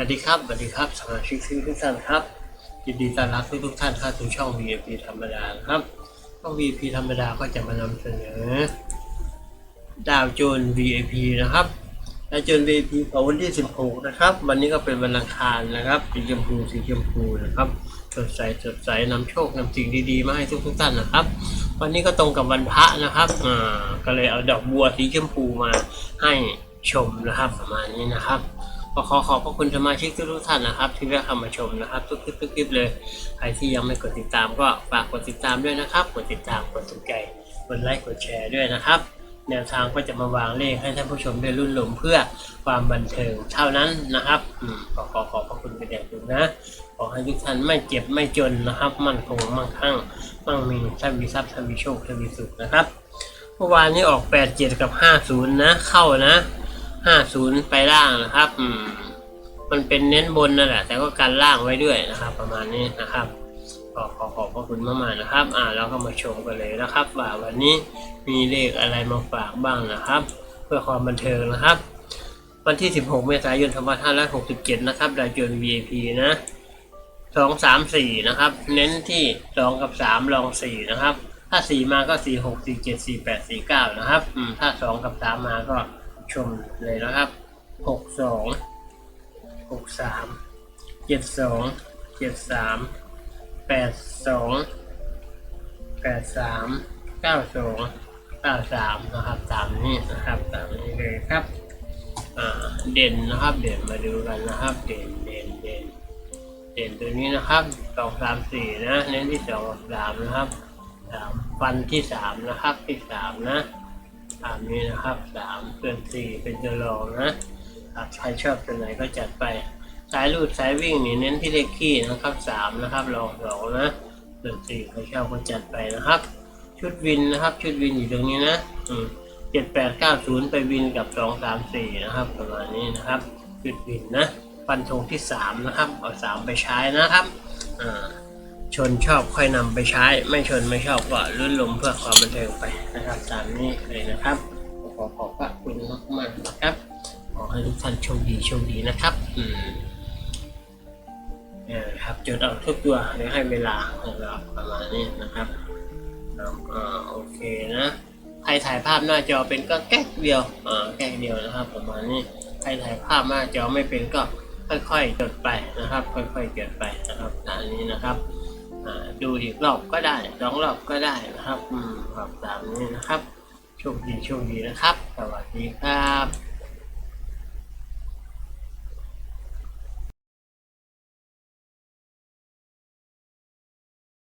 วัสดีครับสวัสดีครับสมาชิกทุกท่านครับยินดีต้อนรับทุกทุกท่านเข้าสู่ช่อง VIP ธรรมดานะครับช่อง VIP ธรรมดาก็จะมานำเสนอ ดาวโจน VIP นะครับดาวโจน VIP ของวันที่ 16 นะครับ วันนี้ก็เป็นวันอังคารนะครับสีชมพูสีชมพูนะครับสดใสสดใสนำโชคนำสิ่งดีๆมาให้ทุกทุกท่านนะครับ วันนี้ก็ตรงกับวันพระนะครับอ่าก็เลยเอาดอกบัวสีชมพูมาให้ชมนะครับประมาณนี้นะครับ ก็ขอขอบพระคุณสมาชิกทุกท่านนะครับที่แวะเข้ามาชมนะครับ ทุกคลิปทุกคลิปเลยใครที่ยังไม่กดติดตามก็ฝากกดติดตามด้วยนะครับ กดติดตามกดถูกใจกดไลค์กดแชร์ด้วยนะครับ แนวทางก็จะมาวางเลขให้ท่านผู้ชมได้รุ่นหลงเพื่อความบันเทิงเท่านั้นนะครับขอขอขอบพระคุณเป็นอย่างสูงนะขอให้ทุกท่านไม่เจ็บไม่จนนะครับ มั่นคงมั่งคั่งมั่งมีท่านมีทรัพย์ท่านมีโชคท่านมีสุขนะครับเมื่อวานนี้ออก 87 กับ 50 นะ เข้านะ 50ไปล่างนะครับอืมมันเป็นเน้นบนนั่นแหละ แต่ก็การล่างไว้ด้วยนะครับ ประมาณนี้นะครับขอขอขอบพระคุณมากๆนะครับ อ่าเราก็มาชมกันเลยนะครับ ว่าวันนี้มีเลขอะไรมาฝากบ้างนะครับ เพื่อความบันเทิงนะครับ วันที่ 16 เมษายน 2567 นะครับดาวจน VIP นะสองสามสี่นะครับ เน้นที่สองกับสามลองสี่นะครับ ถ้าสี่มาก็สี่หกสี่เจ็ดสี่แปดสี่เก้านะครับ อืม ถ้าสองกับสามมาก็ ชมเลยนะครับหกสองหกสามเจ็ดสองเจ็ดสามแปดสองแปดสามเก้าสองเก้าสามนะครับตามนี้นะครับตามนี้เลยครับเด่นนะครับเด่นมาดูกันนะครับ เด่นเด่นเด่นเด่นตัวนี้นะครับสองสามสี่นะเน้นที่สองสามนะครับสามฟันที่สามนะครับที่สามนะ ตามนี้นะครับสามส่วนสี่เป็นตัวรองนะอะใครชอบตัวไหนก็จัดไป สายลูดสายวิ่งนี่เน้นที่เลขขี้นะครับสามนะครับรองสองนะส่วนสี่ใครชอบก็จัดไปนะครับ ชุดวินนะครับ ชุดวินอยู่ตรงนี้นะอืมเจ็ดแปดเก้าศูนย์ไปวินกับสองสามสี่นะครับประมาณนี้นะครับชุดวินนะฟันธงที่สามนะครับเอาสามไปใช้นะครับอ่า ชนชอบค่อยนำไปใช้ ไม่ชนไม่ชอบก็ลื่นลมเพื่อความบันเทิงไปนะครับ ตามนี้เลยนะครับ ขอขอบพระคุณมากมากนะครับ ขอให้ทุกท่านโชคดีโชคดีนะครับ อืมเออครับจดเอาทุกตัวเดี๋ยวให้เวลานะครับประมาณนี้นะครับครับโอเคนะใครถ่ายภาพหน้าจอเป็นก็แก๊กเดียวอ่าแก๊กเดียวนะครับ ประมาณนี้ใครถ่ายภาพหน้าจอไม่เป็นก็ค่อยๆจดไปนะครับ ค่อยๆจดไปนะครับตามนี้นะครับ ดูอีกรอบก็ได้สองรอบก็ได้นะครับ อืมครับตามนี้นะครับ โชคดีโชคดีนะครับ สวัสดีครับ